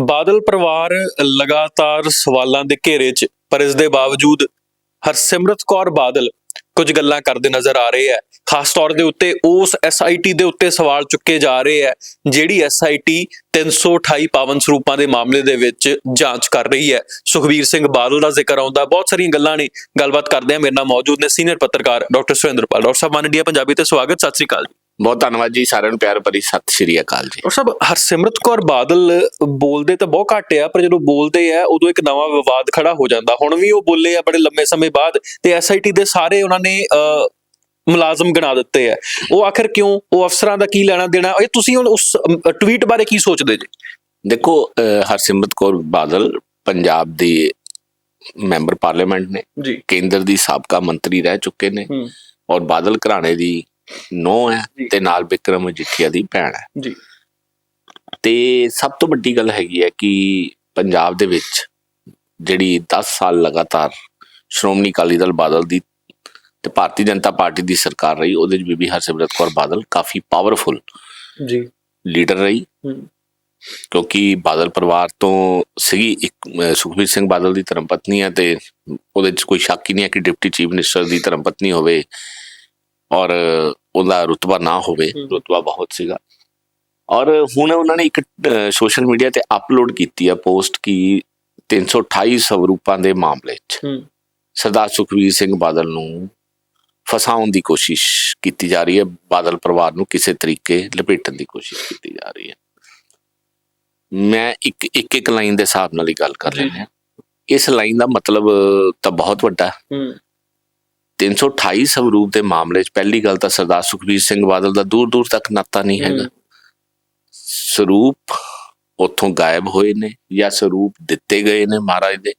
ਬਾਦਲ ਪਰਿਵਾਰ ਲਗਾਤਾਰ ਸਵਾਲਾਂ ਦੇ ਘੇਰੇ 'ਚ, ਪਰ ਇਸ ਦੇ ਬਾਵਜੂਦ ਹਰਸਿਮਰਤ ਕੌਰ ਬਾਦਲ ਕੁਝ ਗੱਲਾਂ ਕਰਦੇ ਨਜ਼ਰ ਆ ਰਹੇ ਹੈ। ਖਾਸ ਤੌਰ ਦੇ ਉੱਤੇ ਉਸ ਐਸਆਈਟੀ ਦੇ ਉੱਤੇ ਸਵਾਲ ਚੁੱਕੇ ਜਾ ਰਹੇ ਹੈ, ਜਿਹੜੀ ਐਸਆਈਟੀ 328 ਪਾਵਨ ਸਰੂਪਾਂ ਦੇ ਮਾਮਲੇ ਦੇ ਵਿੱਚ ਜਾਂਚ ਕਰ ਰਹੀ ਹੈ। ਸੁਖਬੀਰ ਸਿੰਘ ਬਾਦਲ ਦਾ ਜ਼ਿਕਰ ਆਉਂਦਾ, ਬਹੁਤ ਸਾਰੀਆਂ ਗੱਲਾਂ ਨੇ। ਗੱਲਬਾਤ ਕਰਦੇ ਹਾਂ, ਮੇਰੇ ਨਾਲ ਮੌਜੂਦ ਨੇ ਸੀਨੀਅਰ ਪੱਤਰਕਾਰ ਡਾਕਟਰ ਸੁਰਿੰਦਰਪਾਲ। ਡਾਕਟਰ ਸਾਹਿਬ ਮਾਨਡੀਆ ਪੰਜਾਬੀ ਤੇ ਸਵਾਗਤ, ਸਤਿ ਸ੍ਰੀ ਅਕਾਲ ਜੀ। ਬਹੁਤ ਧੰਨਵਾਦ ਜੀ ਸਾਰਿਆਂ ਨੂੰ ਪਿਆਰ ਭਰੀ ਸਤਿ ਸ਼੍ਰੀ ਅਕਾਲ ਜੀ। ਔਰ ਸਭ ਹਰਸਿਮਰਤ ਕੌਰ ਬਾਦਲ ਬੋਲਦੇ ਤਾਂ ਬਹੁਤ ਘੱਟ ਆ ਪਰ ਜਦੋਂ ਬੋਲਦੇ ਆ ਉਦੋਂ ਇੱਕ ਨਵਾਂ ਵਿਵਾਦ ਖੜਾ ਹੋ ਜਾਂਦਾ। ਹੁਣ ਵੀ ਉਹ ਬੋਲੇ ਆ ਬੜੇ ਲੰਮੇ ਸਮੇਂ ਬਾਅਦ ਤੇ ਐਸਆਈਟੀ ਦੇ ਸਾਰੇ ਉਹਨਾਂ ਨੇ ਮੁਲਾਜ਼ਮ ਗਣਾ ਦਿੱਤੇ ਆ। ਉਹ ਆਖਰ ਕਿਉਂ? ਉਹ ਅਫਸਰਾਂ ਦਾ ਕੀ ਲੈਣਾ ਦੇਣਾ? ਇਹ ਤੁਸੀਂ ਹੁਣ ਉਸ ਟਵੀਟ ਬਾਰੇ ਕੀ ਸੋਚਦੇ ਜੀ? ਦੇਖੋ ਹਰਸਿਮਰਤ ਕੌਰ ਬਾਦਲ ਪੰਜਾਬ ਦੀ ਮੈਂਬਰ ਪਾਰਲੀਮੈਂਟ ਨੇ। ਕੇਂਦਰ ਦੀ ਸਾਬਕਾ ਮੰਤਰੀ ਰਹਿ ਚੁੱਕੇ ਨੇ। ਔਰ ਬਾਦਲ ਘਰਾਣੇ ਦੀ ਨੌ ਹੈ। ਤੇ ਨਾਲ ਵਿਕਰਮ ਮਜੀਠੀਆ ਦੀ ਭੈਣ ਹੈ। ਜੀ। ਤੇ ਸਭ ਤੋਂ ਵੱਡੀ ਗੱਲ ਹੈਗੀ ਹੈ ਕਿ ਪੰਜਾਬ ਦੇ ਵਿੱਚ ਜਿਹੜੀ 10 ਸਾਲ ਲਗਾਤਾਰ ਸ਼੍ਰੋਮਣੀ ਅਕਾਲੀ ਦਲ ਬਾਦਲ ਦੀ ਤੇ ਭਾਰਤੀ ਜਨਤਾ ਪਾਰਟੀ ਦੀ ਸਰਕਾਰ ਰਹੀ ਉਹਦੇ ਵਿੱਚ ਬੀਬੀ ਹਰਸਿਮਰਤ ਕੌਰ ਬਾਦਲ ਕਾਫੀ ਪਾਵਰਫੁਲ ਜੀ। ਲੀਡਰ ਰਹੀ। ਕਿਉਂਕਿ ਬਾਦਲ ਪਰਿਵਾਰ ਤੋਂ ਸੀਗੀ ਇੱਕ ਸੁਖਬੀਰ ਸਿੰਘ ਬਾਦਲ ਦੀ ਧਰਮ ਪਤਨੀ ਹੈ ਤੇ ਉਹਦੇ 'ਚ ਕੋਈ ਸ਼ੱਕ ਹੀ ਨਹੀਂ ਹੈ ਕਿ ਡਿਪਟੀ ਚੀਫ ਮਿਨਿਸਟਰ ਦੀ ਧਰਮ ਪਤਨੀ ਹੋਵੇ। ਔਰ ਉਹਦਾ ਰੁਤਬਾ ਨਾ ਹੋਵੇ। ਰੁਤਬਾ ਬਹੁਤ ਸੀਗਾ ਔਰ ਹੁਣ ਉਹਨਾਂ ਨੇ ਇੱਕ ਸੋਸ਼ਲ ਮੀਡੀਆ ਤੇ ਅਪਲੋਡ ਕੀਤੀ ਆ ਪੋਸਟ ਕਿ 328 ਸਵਰੂਪਾਂ ਦੇ ਮਾਮਲੇ 'ਚ ਹੂੰ ਸਰਦਾਰ ਸੁਖਬੀਰ ਸਿੰਘ ਬਾਦਲ ਨੂੰ ਫਸਾਉਣ ਦੀ ਕੋਸ਼ਿਸ਼ ਕੀਤੀ ਜਾ ਰਹੀ ਹੈ ਬਾਦਲ ਪਰਿਵਾਰ ਨੂੰ ਕਿਸੇ ਤਰੀਕੇ ਲਪੇਟਣ ਦੀ ਕੋਸ਼ਿਸ਼ ਕੀਤੀ ਜਾ ਰਹੀ ਹੈ ਮੈਂ ਇੱਕ ਇੱਕ ਇੱਕ ਲਾਈਨ ਦੇ ਹਿਸਾਬ ਨਾਲ ਹੀ ਗੱਲ ਕਰ। ਰਿਹਾ ਇਸ ਲਾਈਨ ਦਾ ਮਤਲਬ ਤਾਂ ਬਹੁਤ ਵੱਡਾ ਹੈ। ਹੂੰ 328 ਸਵਰੂਪ ਦੇ ਮਾਮਲੇ 'ਚ ਪਹਿਲੀ ਗੱਲ ਤਾਂ ਸਰਦਾਰ ਸੁਖਬੀਰ ਸਿੰਘ ਬਾਦਲ ਦਾ ਦੂਰ ਦੂਰ ਤੱਕ ਨਾਤਾ ਨਹੀਂ ਹੈਗਾ। ਸਰੂਪ ਉੱਥੋਂ ਗਾਇਬ ਹੋਏ ਨੇ ਜਾਂ ਸਰੂਪ ਦਿੱਤੇ ਗਏ ਨੇ ਮਹਾਰਾਜ ਦੇ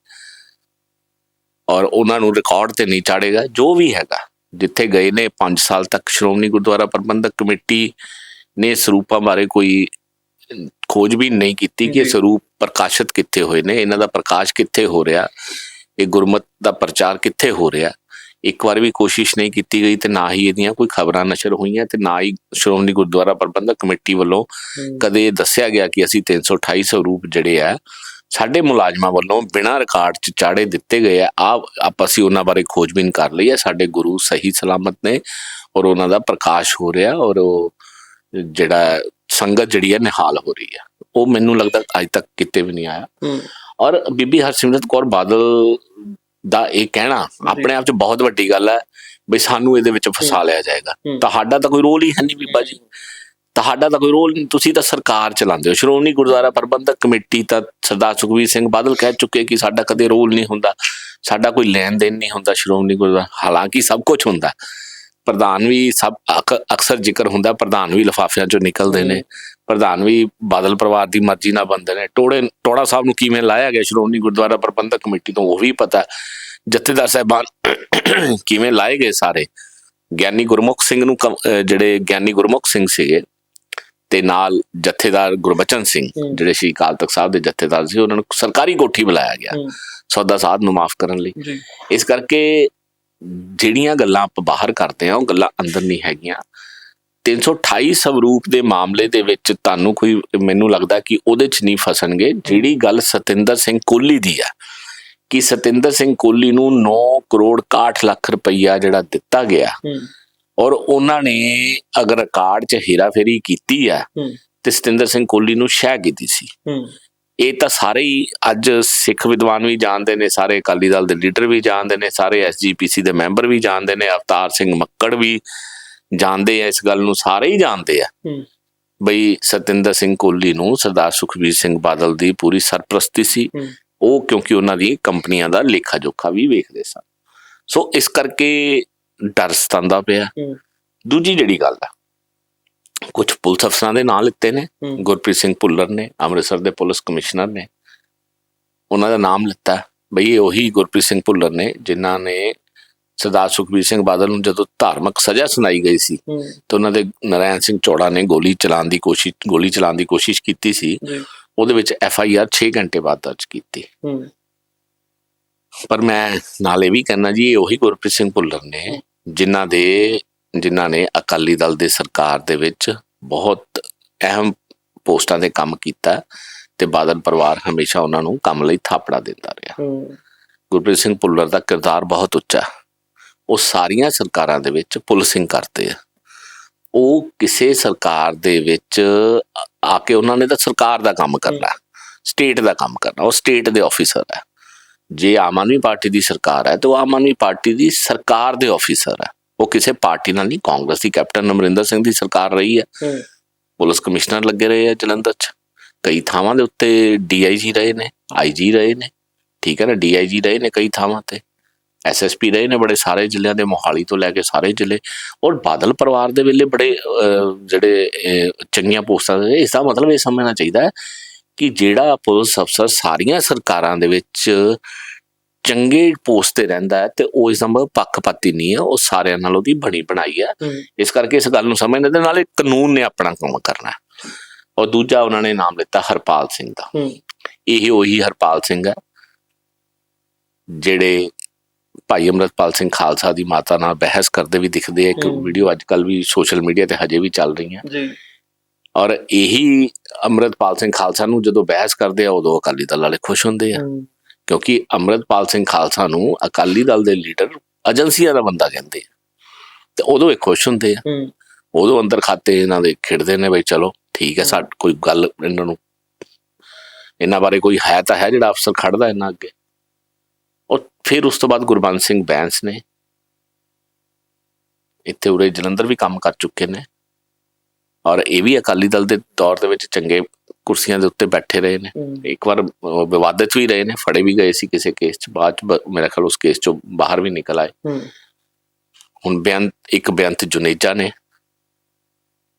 ਔਰ ਉਹਨਾਂ ਨੂੰ ਰਿਕਾਰਡ ਤੇ ਨਹੀਂ ਚਾੜੇਗਾ ਜੋ ਵੀ ਹੈਗਾ ਜਿੱਥੇ ਗਏ ਨੇ 5 ਸਾਲ ਤੱਕ ਸ਼੍ਰੋਮਣੀ ਗੁਰਦੁਆਰਾ ਪ੍ਰਬੰਧਕ ਕਮੇਟੀ ਨੇ ਸਰੂਪਾਂ ਬਾਰੇ ਕੋਈ ਖੋਜ ਵੀ ਨਹੀਂ ਕੀਤੀ ਕਿ। ਸਰੂਪ ਪ੍ਰਕਾਸ਼ਿਤ ਕਿੱਥੇ ਹੋਏ ਨੇ ਇਹਨਾਂ ਦਾ ਪ੍ਰਕਾਸ਼ ਕਿੱਥੇ ਹੋ ਰਿਹਾ ਇਹ ਗੁਰਮਤ ਦਾ ਪ੍ਰਚਾਰ ਕਿੱਥੇ ਹੋ ਰਿਹਾ ਇੱਕ ਵਾਰ ਵੀ ਕੋਸ਼ਿਸ਼ ਨਹੀਂ ਕੀਤੀ ਗਈ ਤੇ ਨਾ ਹੀ ਇਹਦੀਆਂ ਕੋਈ ਖਬਰਾਂ ਨਸ਼ਰ ਹੋਈਆਂ ਤੇ ਨਾ ਹੀ ਸ਼੍ਰੋਮਣੀ ਗੁਰਦੁਆਰਾ ਪ੍ਰਬੰਧਕ ਕਮੇਟੀ ਵੱਲੋਂ ਕਦੇ ਦੱਸਿਆ ਗਿਆ ਕਿ ਅਸੀਂ 328 ਸਰੂਪ ਜਿਹੜੇ ਆ ਸਾਡੇ ਮੁਲਾਜ਼ਮਾਂ ਵੱਲੋਂ ਬਿਨਾਂ ਰਿਕਾਰਡ ਚ ਚਾੜੇ ਦਿੱਤੇ ਗਏ ਆ ਆਪ ਅਸੀਂ ਉਹਨਾਂ ਬਾਰੇ ਖੋਜਬੀਨ ਕਰ ਲਈ ਹੈ ਸਾਡੇ ਗੁਰੂ ਸਹੀ ਸਲਾਮਤ ਨੇ ਔਰ ਉਹਨਾਂ ਦਾ ਪ੍ਰਕਾਸ਼ ਹੋ ਰਿਹਾ ਔਰ ਉਹ ਜਿਹੜਾ ਸੰਗਤ ਜਿਹੜੀ ਹੈ ਨਿਹਾਲ ਹੋ ਰਹੀ ਹੈ ਉਹ ਮੈਨੂੰ ਲੱਗਦਾ ਅੱਜ ਤੱਕ ਕਿਤੇ ਵੀ ਨਹੀਂ ਆਇਆ। ਔਰ ਬੀਬੀ ਹਰਸਿਮਰਤ ਕੌਰ ਬਾਦਲ ਦਾ ਇਹ ਕਹਿਣਾ ਆਪਣੇ ਆਪ 'ਚ ਬਹੁਤ ਵੱਡੀ ਗੱਲ ਹੈ ਬਈ ਸਾਨੂੰ ਇਹਦੇ ਵਿੱਚ ਫਸਾ ਲਿਆ ਜਾਏਗਾ। ਤੁਹਾਡਾ ਤਾਂ ਕੋਈ ਰੋਲ ਹੀ ਹੈ ਨਹੀਂ ਬੀਬਾ ਜੀ। ਤੁਹਾਡਾ ਤਾਂ ਕੋਈ ਰੋਲ ਨਹੀਂ ਤੁਸੀਂ ਤਾਂ ਸਰਕਾਰ ਚਲਾਉਂਦੇ ਹੋ। ਸ਼੍ਰੋਮਣੀ ਗੁਰਦੁਆਰਾ ਪ੍ਰਬੰਧਕ ਕਮੇਟੀ ਤਾਂ ਸਰਦਾਰ ਸੁਖਬੀਰ ਸਿੰਘ ਬਾਦਲ ਕਹਿ ਚੁੱਕੇ ਕਿ ਸਾਡਾ ਕਦੇ ਰੋਲ ਨਹੀਂ ਹੁੰਦਾ ਸਾਡਾ ਕੋਈ ਲੈਣ ਦੇਣ ਨਹੀਂ ਹੁੰਦਾ ਸ਼੍ਰੋਮਣੀ ਗੁਰਦੁਆਰਾ। ਹਾਲਾਂਕਿ ਸਭ ਕੁਝ ਹੁੰਦਾ। ਪ੍ਰਧਾਨ ਵੀ ਸਭ ਅਕ- ਅਕਸਰ ਜ਼ਿਕਰ ਹੁੰਦਾ ਪ੍ਰਧਾਨ ਵੀ ਲਿਫਾਫਿਆਂ ਚੋਂ ਨਿਕਲਦੇ ਨੇ। ਪ੍ਰਧਾਨ ਵੀ ਬਾਦਲ ਪਰਿਵਾਰ ਦੀ ਮਰਜ਼ੀ ਨਾਲ ਬੰਦੇ ਨੇ। ਟੋੜੇ ਟੋੜਾ ਸਾਹਿਬ ਨੂੰ ਕਿਵੇਂ ਲਾਇਆ ਗਿਆ ਸ਼੍ਰੋਮਣੀ ਗੁਰਦੁਆਰਾ ਪ੍ਰਬੰਧਕ ਕਮੇਟੀ ਤੋਂ ਉਹ ਵੀ ਪਤਾ ਜਥੇਦਾਰ ਸਾਹਿਬਾਨ ਕਿਵੇਂ ਲਾਏ ਗਏ ਸਾਰੇ? ਗਿਆਨੀ ਗੁਰਮੁਖ ਸਿੰਘ ਨੂੰ ਜਿਹੜੇ ਗਿਆਨੀ ਗੁਰਮੁਖ ਸਿੰਘ ਸੀਗੇ ਤੇ ਨਾਲ ਜਥੇਦਾਰ ਗੁਰਬਚਨ ਸਿੰਘ। ਜਿਹੜੇ ਸ਼੍ਰੀ ਅਕਾਲ ਤਖਤ ਸਾਹਿਬ ਦੇ ਜਥੇਦਾਰ ਸੀ ਉਹਨਾਂ ਨੂੰ ਸਰਕਾਰੀ ਕੋਠੀ ਬੁਲਾਇਆ ਗਿਆ। ਸੌਦਾ ਸਾਧ ਨੂੰ ਮਾਫ ਕਰਨ ਲਈ। ਇਸ ਕਰਕੇ ਜਿਹੜੀਆਂ ਗੱਲਾਂ ਆਪਾਂ ਬਾਹਰ ਕਰਦੇ ਆ ਉਹ ਗੱਲਾਂ ਅੰਦਰ ਨਹੀਂ ਹੈਗੀਆਂ। 328 ਸਵਰੂਪ ਦੇ ਮਾਮਲੇ ਦੇ ਵਿੱਚ ਤੁਹਾਨੂੰ ਕੋਈ ਮੈਨੂੰ ਲੱਗਦਾ ਕਿ ਉਹਦੇ 'ਚ ਨਹੀਂ ਫਸਣਗੇ ਜਿਹੜੀ ਗੱਲ ਸਤਿੰਦਰ ਸਿੰਘ ਕੋਹਲੀ ਦੀ ਆ ਕਿ ਸਤਿੰਦਰ ਸਿੰਘ ਕੋਹਲੀ ਨੂੰ 9 ਕਰੋੜ 61 ਲੱਖ ਰੁਪਈਆ ਜਿਹੜਾ ਦਿੱਤਾ ਗਿਆ ਔਰ ਉਹਨਾਂ ਨੇ ਅਗਰ ਰਿਕਾਰਡ 'ਚ ਹੇਰਾਫੇਰੀ ਕੀਤੀ ਆ ਹੂੰ। ਤੇ ਸਤਿੰਦਰ ਸਿੰਘ ਕੋਹਲੀ ਨੂੰ ਸ਼ਹਿ ਕੀਤੀ ਸੀ। ਇਹ ਤਾਂ ਸਾਰੇ ਹੀ ਅੱਜ ਸਿੱਖ ਵਿਦਵਾਨ ਵੀ ਜਾਣਦੇ ਨੇ ਸਾਰੇ ਅਕਾਲੀ ਦਲ ਦੇ ਲੀਡਰ ਵੀ ਜਾਣਦੇ ਨੇ ਸਾਰੇ ਐਸਜੀਪੀਸੀ ਦੇ ਮੈਂਬਰ ਵੀ ਜਾਣਦੇ ਨੇ ਅਵਤਾਰ ਸਿੰਘ ਮੱਕੜ ਵੀ ਜਾਣਦੇ ਆ ਇਸ ਗੱਲ ਨੂੰ ਸਾਰੇ ਹੀ ਜਾਣਦੇ ਆ। ਬਈ ਸਤਿੰਦਰ ਸਿੰਘ ਕੋਹਲੀ ਨੂੰ ਸਰਦਾਰ ਸੁਖਬੀਰ ਸਿੰਘ ਬਾਦਲ ਦੀ ਪੂਰੀ ਸਰਪ੍ਰਸਤੀ ਸੀ। ਉਹ ਕਿਉਂਕਿ ਉਹਨਾਂ ਦੀ ਕੰਪਨੀਆਂ ਦਾ ਲੇਖਾ ਜੋਖਾ ਵੀ ਵੇਖਦੇ ਸਨ। ਸੋ ਇਸ ਕਰਕੇ ਡਰ ਸਤਾਉਂਦਾ ਪਿਆ। ਦੂਜੀ ਜਿਹੜੀ ਗੱਲ ਆ ਕੁਝ ਪੁਲਿਸ ਅਫਸਰਾਂ ਦੇ ਨਾਂ ਲਿੱਤੇ ਨੇ। ਗੁਰਪ੍ਰੀਤ ਸਿੰਘ ਭੁੱਲਰ ਨੇ ਅੰਮ੍ਰਿਤਸਰ ਦੇ ਪੁਲਿਸ ਕਮਿਸ਼ਨਰ ਨੇ। ਉਹਨਾਂ ਦਾ ਨਾਮ ਲਿੱਤਾ। ਬਈ ਇਹ ਉਹੀ ਗੁਰਪ੍ਰੀਤ ਸਿੰਘ ਭੁੱਲਰ ਨੇ ਜਿਨ੍ਹਾਂ ਨੇ ਸਰਦਾਰ ਸੁਖਬੀਰ ਸਿੰਘ ਬਾਦਲ ਨੂੰ ਜਦੋਂ ਧਾਰਮਿਕ ਸਜ਼ਾ ਸੁਣਾਈ ਗਈ ਸੀ ਤੇ ਉਹਨਾਂ ਦੇ ਨਰਾਇਣ ਸਿੰਘ ਚੌੜਾ ਨੇ ਗੋਲੀ ਚਲਾਉਣ ਦੀ ਕੋਸ਼ਿਸ਼ ਗੋਲੀ ਚਲਾਉਣ ਦੀ ਕੋਸ਼ਿਸ਼ ਕੀਤੀ ਸੀ ਉਹਦੇ ਵਿੱਚ ਐਫ ਆਈ ਆਰ 6 ਘੰਟੇ ਬਾਅਦ ਦਰਜ ਕੀਤੀ। ਪਰ ਮੈਂ ਨਾਲ ਵੀ ਕਹਿਣਾ ਜੀ ਉਹੀ ਗੁਰਪ੍ਰੀਤ ਸਿੰਘ ਭੁੱਲਰ ਨੇ ਜਿਨ੍ਹਾਂ ਦੇ ਜਿਨ੍ਹਾਂ ਨੇ ਅਕਾਲੀ ਦਲ ਦੇ ਸਰਕਾਰ ਦੇ ਵਿੱਚ ਬਹੁਤ ਅਹਿਮ ਪੋਸਟਾਂ ਤੇ ਕੰਮ ਕੀਤਾ ਤੇ ਬਾਦਲ ਪਰਿਵਾਰ ਹਮੇਸ਼ਾ ਉਹਨਾਂ ਨੂੰ ਕੰਮ ਲਈ ਥਾਪੜਾ ਦਿੰਦਾ ਰਿਹਾ। ਗੁਰਪ੍ਰੀਤ ਸਿੰਘ ਭੁੱਲਰ ਦਾ ਕਿਰਦਾਰ ਬਹੁਤ ਉੱਚਾ। ਹੈ। ਉਹ ਸਾਰੀਆਂ ਸਰਕਾਰਾਂ ਦੇ ਵਿੱਚ ਪੁਲਿਸਿੰਗ ਕਰਦੇ ਆ। ਉਹ ਕਿਸੇ ਸਰਕਾਰ ਦੇ ਵਿੱਚ ਆ- ਕੇ ਉਹਨਾਂ ਨੇ ਤਾਂ ਸਰਕਾਰ ਦਾ ਕੰਮ ਕਰਨਾ ਸਟੇਟ ਦਾ ਕੰਮ ਕਰਨਾ ਉਹ ਸਟੇਟ ਦੇ ਆਫੀਸਰ ਹੈ ਜੇ ਆਮ ਆਦਮੀ ਪਾਰਟੀ ਦੀ ਸਰਕਾਰ ਹੈ ਤਾਂ ਉਹ ਆਮ ਆਦਮੀ ਪਾਰਟੀ ਦੀ ਸਰਕਾਰ ਦੇ ਆਫੀਸਰ ਹੈ ਉਹ ਕਿਸੇ ਪਾਰਟੀ ਨਾਲ ਨਹੀਂ ਕਾਂਗਰਸ ਦੀ ਕੈਪਟਨ ਅਮਰਿੰਦਰ ਸਿੰਘ ਦੀ ਸਰਕਾਰ ਰਹੀ ਹੈ ਹੂੰ। ਪੁਲਿਸ ਕਮਿਸ਼ਨਰ ਲੱਗੇ ਰਹੇ ਆ ਜਲੰਧਰ 'ਚ। ਕਈ ਥਾਵਾਂ ਦੇ ਉੱਤੇ ਡੀਆਈਜੀ ਰਹੇ ਨੇ ਆਈਜੀ ਰਹੇ ਨੇ ਠੀਕ ਹੈ ਨਾ ਡੀਆਈਜੀ ਰਹੇ ਨੇ ਕਈ ਥਾਵਾਂ ਤੇ। ਐਸਐਸਪੀ ਰਹੇ ਨੇ ਬੜੇ ਸਾਰੇ ਜ਼ਿਲ੍ਹਿਆਂ ਦੇ ਮੋਹਾਲੀ ਤੋਂ ਲੈ ਕੇ ਸਾਰੇ ਜ਼ਿਲ੍ਹੇ ਔਰ ਬਾਦਲ ਪਰਿਵਾਰ ਦੇ ਵੇਲੇ ਬੜੇ ਜਿਹੜੇ ਚੰਗੀਆਂ ਪੋਸਟਾਂ ਦੇ ਇਸ ਦਾ ਮਤਲਬ ਇਹ ਸਮਝਣਾ ਚਾਹੀਦਾ ਹੈ ਕਿ ਜਿਹੜਾ ਪੁਲਿਸ ਅਫਸਰ ਸਾਰੀਆਂ ਸਰਕਾਰਾਂ ਦੇ ਵਿੱਚ ਚੰਗੇ ਪੋਸਟ ਤੇ ਰਹਿੰਦਾ ਹੈ ਤੇ ਉਹ ਇਸ ਦਾ ਮਤਲਬ ਪੱਖਪਾਤੀ ਨਹੀਂ ਹੈ ਉਹ ਸਾਰਿਆਂ ਨਾਲ ਉਹਦੀ ਬਣੀ ਬਣਾਈ ਹੈ। ਇਸ ਕਰਕੇ ਇਸ ਗੱਲ ਨੂੰ ਸਮਝਦੇ ਦੇ ਨਾਲੇ ਕਾਨੂੰਨ ਨੇ ਆਪਣਾ ਕੰਮ ਕਰਨਾ। ਔਰ ਦੂਜਾ ਉਹਨਾਂ ਨੇ ਨਾਮ ਲਿੱਤਾ ਹਰਪਾਲ ਸਿੰਘ ਦਾ। ਹੂੰ। ਇਹ ਉਹੀ ਹਰਪਾਲ ਸਿੰਘ ਹੈ ਜਿਹੜੇ ਭਾਈ ਅਮਰਤਪਾਲ ਸਿੰਘ ਖਾਲਸਾ ਦੀ ਮਾਤਾ ਨਾਲ ਬਹਿਸ ਕਰਦੇ ਵੀ ਦਿਖਦੇ ਆ ਇੱਕ। ਵੀਡੀਓ ਅੱਜ ਕੱਲ ਵੀ ਸੋਸ਼ਲ ਮੀਡੀਆ ਤੇ ਹਜੇ ਵੀ ਚੱਲ ਰਹੀਆਂ। ਜੀ। ਔਰ ਇਹੀ ਅਮਰਤਪਾਲ ਸਿੰਘ ਖਾਲਸਾ ਨੂੰ ਜਦੋਂ ਬਹਿਸ ਕਰਦੇ ਆ ਉਦੋਂ ਅਕਾਲੀ ਦਲ ਵਾਲੇ ਖੁਸ਼ ਹੁੰਦੇ ਆ। ਕਿਉਂਕਿ ਅਮਰਤਪਾਲ ਸਿੰਘ ਖਾਲਸਾ ਨੂੰ ਅਕਾਲੀ ਦਲ ਦੇ ਲੀਡਰ ਏਜੰਸੀਆਂ ਦਾ ਬੰਦਾ ਕਹਿੰਦੇ ਆ। ਤੇ ਉਦੋਂ ਇਹ ਖੁਸ਼ ਹੁੰਦੇ ਆ। ਉਦੋਂ ਅੰਦਰ ਖਾਤੇ ਇਹਨਾਂ ਦੇ ਖਿੜਦੇ ਨੇ ਬਈ ਚਲੋ ਠੀਕ ਹੈ। ਸਾਡ ਕੋਈ ਗੱਲ ਇਹਨਾਂ ਨੂੰ ਇਹਨਾਂ ਬਾਰੇ ਕੋਈ ਹੈ ਤਾਂ ਹੈ ਜਿਹੜਾ ਅਫਸਰ ਖੜਦਾ ਇਹਨਾਂ ਅੱਗੇ। ਔਰ ਫਿਰ ਉਸ ਤੋਂ ਬਾਅਦ ਗੁਰਬੰਸ ਸਿੰਘ ਬੈਂਸ ਨੇ ਇੱਥੇ ਉਰੇ ਜਲੰਧਰ ਵੀ ਕੰਮ ਕਰ ਚੁੱਕੇ ਨੇ। ਔਰ ਇਹ ਵੀ ਅਕਾਲੀ ਦਲ ਦੇ ਦੌਰ ਦੇ ਵਿੱਚ ਚੰਗੇ ਕੁਰਸੀਆਂ ਦੇ ਉੱਤੇ ਬੈਠੇ ਰਹੇ ਨੇ। ਇੱਕ ਵਾਰ ਵਿਵਾਦਿਤ ਵੀ ਰਹੇ ਨੇ ਫੜੇ ਵੀ ਗਏ ਸੀ ਕਿਸੇ ਕੇਸ 'ਚ। ਬਾਅਦ 'ਚ ਮੇਰਾ ਖਿਆਲ ਉਸ ਕੇਸ 'ਚੋਂ ਬਾਹਰ ਵੀ ਨਿਕਲ ਆਏ। ਹੁਣ ਬਿਆਨ ਇੱਕ ਬੇਅੰਤ ਜੁਨੇਜਾ ਨੇ।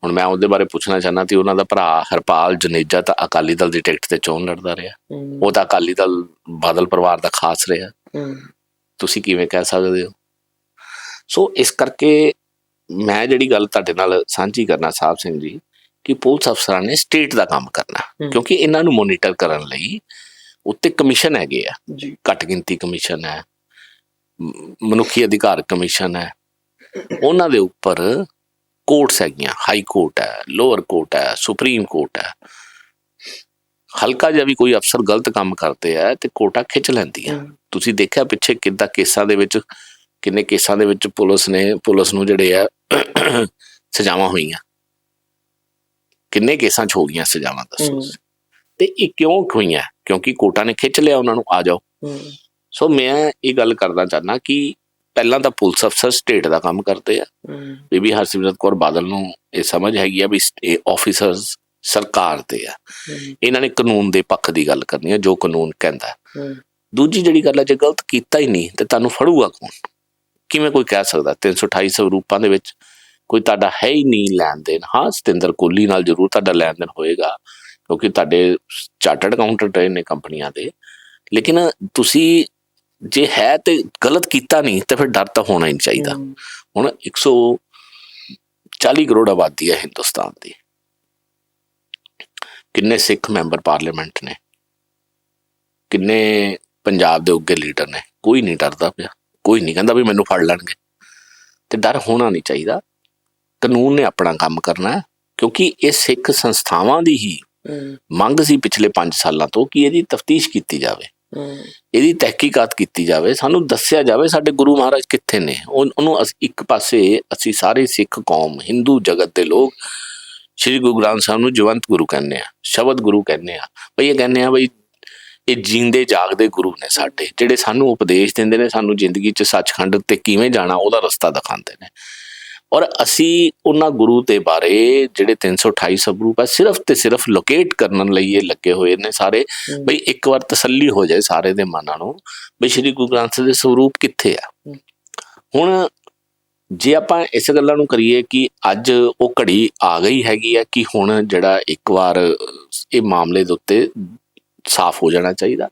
ਹੁਣ ਮੈਂ ਉਹਦੇ ਬਾਰੇ ਪੁੱਛਣਾ ਚਾਹਨਾ ਤੇ ਉਹਨਾਂ ਦਾ ਭਰਾ ਹਰਪਾਲ ਜੁਨੇਜਾ ਤਾਂ ਅਕਾਲੀ ਦਲ ਦੀ ਟਿਕਟ ਤੇ ਚੋਣ ਲੜਦਾ ਰਿਹਾ। ਉਹ ਤਾਂ ਅਕਾਲੀ ਦਲ ਬਾਦਲ ਪਰਿਵਾਰ ਦਾ ਖਾਸ ਰਿਹਾ। ਤੁਸੀਂ ਕਿਵੇਂ ਕਹਿ ਸਕਦੇ ਹੋ? ਸੋ ਇਸ ਕਰਕੇ ਮੈਂ ਜਿਹੜੀ ਗੱਲ ਤੁਹਾਡੇ ਨਾਲ ਸਾਂਝੀ ਕਰਨਾ ਸਾਹਿਬ ਸਿੰਘ ਜੀ ਕਿ ਪੁਲਿਸ ਅਫਸਰਾਂ ਨੇ ਸਟੇਟ ਦਾ ਕੰਮ ਕਰਨਾ। ਹੂੰ। ਕਿਉਂਕਿ ਇਹਨਾਂ ਨੂੰ ਮੋਨੀਟਰ ਕਰਨ ਲਈ ਉੱਤੇ ਕਮਿਸ਼ਨ ਹੈਗੇ ਆ। ਜੀ। ਘੱਟ ਗਿਣਤੀ ਕਮਿਸ਼ਨ ਹੈ। ਮਨੁੱਖੀ ਅਧਿਕਾਰ ਕਮਿਸ਼ਨ ਹੈ। ਉਹਨਾਂ ਦੇ ਉੱਪਰ ਕੋਰਟਸ ਹੈਗੀਆਂ। ਹਾਈ ਕੋਰਟ ਹੈ ਲੋਅਰ ਕੋਰਟ ਹੈ ਸੁਪਰੀਮ ਕੋਰਟ ਹੈ। ਹਲਕਾ ਜਿਹਾ ਵੀ ਕੋਈ ਅਫਸਰ ਗਲਤ ਕੰਮ ਕਰਦੇ ਆ ਤੇ ਕੋਰਟਾਂ ਖਿੱਚ ਲੈਂਦੀਆਂ। ਤੁਸੀਂ ਦੇਖਿਆ ਪਿੱਛੇ ਕਿੱਦਾਂ ਕੇਸਾਂ ਦੇ ਵਿੱਚ ਕਿੰਨੇ ਕੇਸਾਂ ਦੇ ਵਿੱਚ ਪੁਲਿਸ ਨੇ ਪੁਲਿਸ ਨੂੰ ਜਿਹੜੇ ਆ ਸਜ਼ਾਵਾਂ ਹੋਈਆਂ। ਕਿੰਨੇ ਕੇਸਾਂ 'ਚ ਹੋ ਗਈਆਂ ਸਜ਼ਾਵਾਂ ਦੱਸੋ। ਤੇ ਇਹ ਕਿਉਂ ਹੋਈਆਂ? ਕਿਉਂਕਿ ਕੋਰਟਾਂ ਨੇ ਖਿੱਚ ਲਿਆ ਉਹਨਾਂ ਨੂੰ ਆ ਜਾਓ। ਸੋ ਮੈਂ ਇਹ ਗੱਲ ਕਰਨਾ ਚਾਹਨਾ ਕਿ ਪਹਿਲਾਂ ਤਾਂ ਪੁਲਿਸ ਅਫਸਰ ਸਟੇਟ ਦਾ ਕੰਮ ਕਰਦੇ ਆ। ਬੀਬੀ ਹਰਸਿਮਰਤ ਕੌਰ ਬਾਦਲ ਨੂੰ ਇਹ ਸਮਝ ਹੈਗੀ ਆ ਵੀ ਇਹ ਆਫੀਸਰਸ ਸਰਕਾਰ ਦੇ ਆ। ਹੂੰ। ਇਹਨਾਂ ਨੇ ਕਾਨੂੰਨ ਦੇ ਪੱਖ ਦੀ ਗੱਲ ਕਰਨੀ ਆ ਜੋ ਕਾਨੂੰਨ ਕਹਿੰਦਾ। ਹੈ। ਹੂੰ ਦੂਜੀ ਜਿਹੜੀ ਗੱਲ ਹੈ ਜੇ ਗਲਤ ਕੀਤਾ ਹੀ ਨਹੀਂ ਤੇ ਤੁਹਾਨੂੰ ਫੜੂਗਾ ਕੌਣ? ਕਿਵੇਂ ਕੋਈ ਕਹਿ ਸਕਦਾ? 328 ਸਰੂਪਾਂ ਦੇ ਵਿੱਚ ਕੋਈ ਤੁਹਾਡਾ ਹੈ ਹੀ ਨਹੀਂ ਲੈਣ ਦੇਣ। ਹਾਂ ਸਤਿੰਦਰ ਕੋਹਲੀ ਨਾਲ ਜ਼ਰੂਰ ਤੁਹਾਡਾ ਲੈਣ ਦੇਣ ਹੋਏਗਾ ਕਿਉਂਕਿ ਤੁਹਾਡੇ ਚਾਰਟਰਡ ਅਕਾਊਂਟੈਂਟ ਰਹੇ ਨੇ ਕੰਪਨੀਆਂ ਦੇ। ਲੇਕਿਨ ਤੁਸੀਂ ਜੇ ਹੈ ਤੇ ਗਲਤ ਕੀਤਾ ਨਹੀਂ ਤੇ ਫਿਰ ਡਰ ਤਾਂ ਹੋਣਾ ਹੀ ਨਹੀਂ ਚਾਹੀਦਾ। ਹੂੰ, ਹੁਣ 140 ਕਰੋੜ ਆਬਾਦੀ ਹੈ ਹਿੰਦੁਸਤਾਨ ਦੀ। ਕਿੰਨੇ ਸਿੱਖ ਮੈਂਬਰ ਪਾਰਲੀਮੈਂਟ ਨੇ? ਕਿੰਨੇ ਪੰਜਾਬ ਦੇ ਉੱਗੇ ਲੀਡਰ ਨੇ? ਕੋਈ ਨਹੀਂ ਡਰਦਾ ਪਿਆ। ਕੋਈ ਨਹੀਂ ਕਹਿੰਦਾ ਵੀ ਮੈਨੂੰ ਫੜ ਲੈਣਗੇ। ਤੇ ਡਰ ਹੋਣਾ ਨਹੀਂ ਚਾਹੀਦਾ। ਕਾਨੂੰਨ ਨੇ ਆਪਣਾ ਕੰਮ ਕਰਨਾ ਕਿਉਂਕਿ ਇਹ ਸਿੱਖ ਸੰਸਥਾਵਾਂ ਦੀ ਹੀ ਮੰਗ ਸੀ ਪਿਛਲੇ 5 ਸਾਲਾਂ ਤੋਂ ਕਿ ਇਹਦੀ ਤਫਤੀਸ਼ ਕੀਤੀ ਜਾਵੇ। ਇਹਦੀ ਤਹਿਕੀਕਾਤ ਕੀਤੀ ਜਾਵੇ। ਸਾਨੂੰ ਦੱਸਿਆ ਜਾਵੇ ਸਾਡੇ ਗੁਰੂ ਮਹਾਰਾਜ ਕਿੱਥੇ ਨੇ। ਉਹ- ਉਹਨੂੰ ਅਸ- ਇੱਕ ਪਾਸੇ ਅਸੀਂ ਸਾਰੇ ਸਿੱਖ ਕੌਮ ਹਿੰਦੂ ਜਗਤ ਦੇ ਲੋਕ ਸ੍ਰੀ ਗੁਰੂ ਗ੍ਰੰਥ ਸਾਹਿਬ ਨੂੰ ਜਵੰਤ ਗੁਰੂ ਕਹਿੰਦੇ ਆ ਸ਼ਬਦ ਗੁਰੂ ਕਹਿੰਦੇ ਆ। ਬਈ ਇਹ ਕਹਿੰਦੇ ਆ ਬਈ ਇਹ ਜੀਂਦੇ ਜਾਗਦੇ ਗੁਰੂ ਨੇ ਸਾਡੇ ਜਿਹੜੇ ਸਾਨੂੰ ਉਪਦੇਸ਼ ਦਿੰਦੇ ਨੇ ਸਾਨੂੰ ਜ਼ਿੰਦਗੀ 'ਚ ਸੱਚਖੰਡ ਤੇ ਕਿਵੇਂ ਜਾਣਾ ਉਹਦਾ ਰਸਤਾ ਦਿਖਾਉਂਦੇ ਨੇ। ਔਰ ਅਸੀਂ ਉਹਨਾਂ ਗੁਰੂ ਦੇ ਬਾਰੇ ਜਿਹੜੇ 328 ਸਬਰੂਪ ਹੈ ਸਿਰਫ ਤੇ ਸਿਰਫ ਲੋਕੇਟ ਕਰਨ ਲਈ ਇਹ ਲੱਗੇ ਹੋਏ ਨੇ ਸਾਰੇ। ਬਈ ਇੱਕ ਵਾਰ ਤਸੱਲੀ ਹੋ ਜਾਏ ਸਾਰੇ ਦੇ ਮਨਾਂ ਨੂੰ ਬਈ ਸ਼੍ਰੀ ਗੁਰੂ ਗ੍ਰੰਥ ਸਾਹਿਬ ਦੇ ਸਰੂਪ ਕਿੱਥੇ ਆ। ਹੁਣ ਜੇ ਆਪਾਂ ਇਸ ਗੱਲਾਂ ਨੂੰ ਕਰੀਏ ਕਿ ਅੱਜ ਉਹ ਘੜੀ ਆ ਗਈ ਹੈਗੀ ਆ ਕਿ ਹੁਣ ਜਿਹੜਾ ਇੱਕ ਵਾਰ ਇਹ ਮਾਮਲੇ ਦੇ ਉੱਤੇ ਸਾਫ਼ ਹੋ ਜਾਣਾ ਚਾਹੀਦਾ?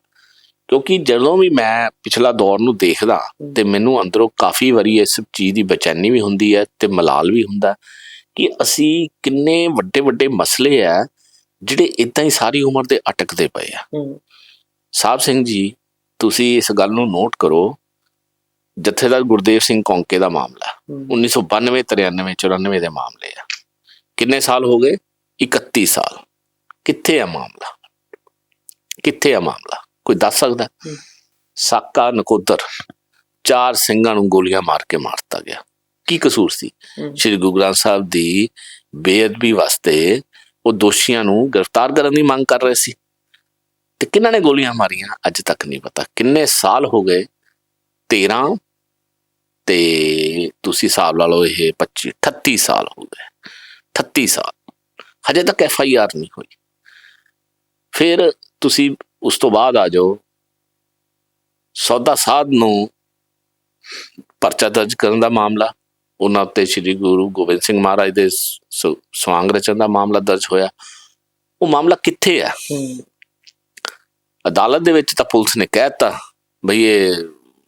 ਕਿਉਂਕਿ ਜਦੋਂ ਵੀ ਮੈਂ ਪਿਛਲਾ ਦੌਰ ਨੂੰ ਦੇਖਦਾ ਤੇ ਮੈਨੂੰ ਅੰਦਰੋਂ ਕਾਫੀ ਵਾਰੀ ਇਸ ਚੀਜ਼ ਦੀ ਬੇਚੈਨੀ ਵੀ ਹੁੰਦੀ ਹੈ ਤੇ ਮਲਾਲ ਵੀ ਹੁੰਦਾ ਕਿ ਅਸੀਂ ਕਿੰਨੇ ਵੱਡੇ ਵੱਡੇ ਮਸਲੇ ਆ ਜਿਹੜੇ ਇਦਾਂ ਹੀ ਸਾਰੀ ਉਮਰ ਦੇ ਅਟਕਦੇ ਪਏ ਆ। ਸਾਹਿਬ ਸਿੰਘ ਜੀ ਤੁਸੀਂ ਇਸ ਗੱਲ ਨੂੰ ਨੋਟ ਕਰੋ ਜਥੇਦਾਰ ਗੁਰਦੇਵ ਸਿੰਘ ਕੌਂਕੇ ਦਾ ਮਾਮਲਾ ਹੂੰ। 1992 93 94 ਦੇ ਮਾਮਲੇ ਆ। ਕਿੰਨੇ ਸਾਲ ਹੋ ਗਏ? 31 ਸਾਲ। ਕਿੱਥੇ ਆ ਮਾਮਲਾ? ਕਿੱਥੇ ਆ ਮਾਮਲਾ? ਕੋਈ ਦੱਸ ਸਕਦਾ। ਸਾਕਾ ਨਕੋਦਰ ਚਾਰ ਸਿੰਘਾਂ ਨੂੰ ਗੋਲੀਆਂ ਮਾਰ ਕੇ ਮਾਰਤਾ ਗਿਆ। ਕੀ ਕਸੂਰ ਸੀ। ਸ਼੍ਰੀ ਗੁਰੂ ਗ੍ਰੰਥ ਸਾਹਿਬ ਦੀ ਬੇਅਦਬੀ ਵਾਸਤੇ ਉਹ ਦੋਸ਼ੀਆਂ ਨੂੰ ਗ੍ਰਿਫਤਾਰ ਕਰਨ ਦੀ ਮੰਗ ਕਰ ਰਹੇ ਸੀ। ਤੇ ਕਿਹਨਾਂ ਨੇ ਗੋਲੀਆਂ ਮਾਰੀਆਂ? ਅੱਜ ਤੱਕ ਨਹੀਂ ਪਤਾ। ਕਿੰਨੇ ਸਾਲ ਹੋ ਗਏ? 13 ਤੇ ਤੁਸੀਂ ਹਿਸਾਬ ਲਾ ਲਓ ਇਹ 25 38 ਸਾਲ ਹੋ ਗਏ। 38 ਸਾਲ। ਹਜੇ ਤੱਕ ਐਫ ਆਈ ਆਰ ਨਹੀਂ ਹੋਈ। ਫਿਰ ਤੁਸੀਂ ਉਸ ਤੋਂ ਬਾਅਦ ਆ ਜਾਓ। ਸੌਦਾ ਸਾਧ ਨੂੰ ਪਰਚਾ ਦਰਜ ਕਰਨ ਦਾ ਮਾਮਲਾ ਉਹਨਾਂ ਉੱਤੇ ਸ੍ਰੀ ਗੁਰੂ ਗੋਬਿੰਦ ਸਿੰਘ ਮਹਾਰਾਜ ਦੇ ਸਵਾਂਗ ਰਚਨ ਦਾ ਮਾਮਲਾ ਦਰਜ ਹੋਇਆ। ਉਹ ਮਾਮਲਾ ਕਿੱਥੇ ਹੈ? ਅਦਾਲਤ ਦੇ ਵਿੱਚ ਤਾਂ ਪੁਲਿਸ ਨੇ ਕਹਿਤਾ ਬਈ ਇਹ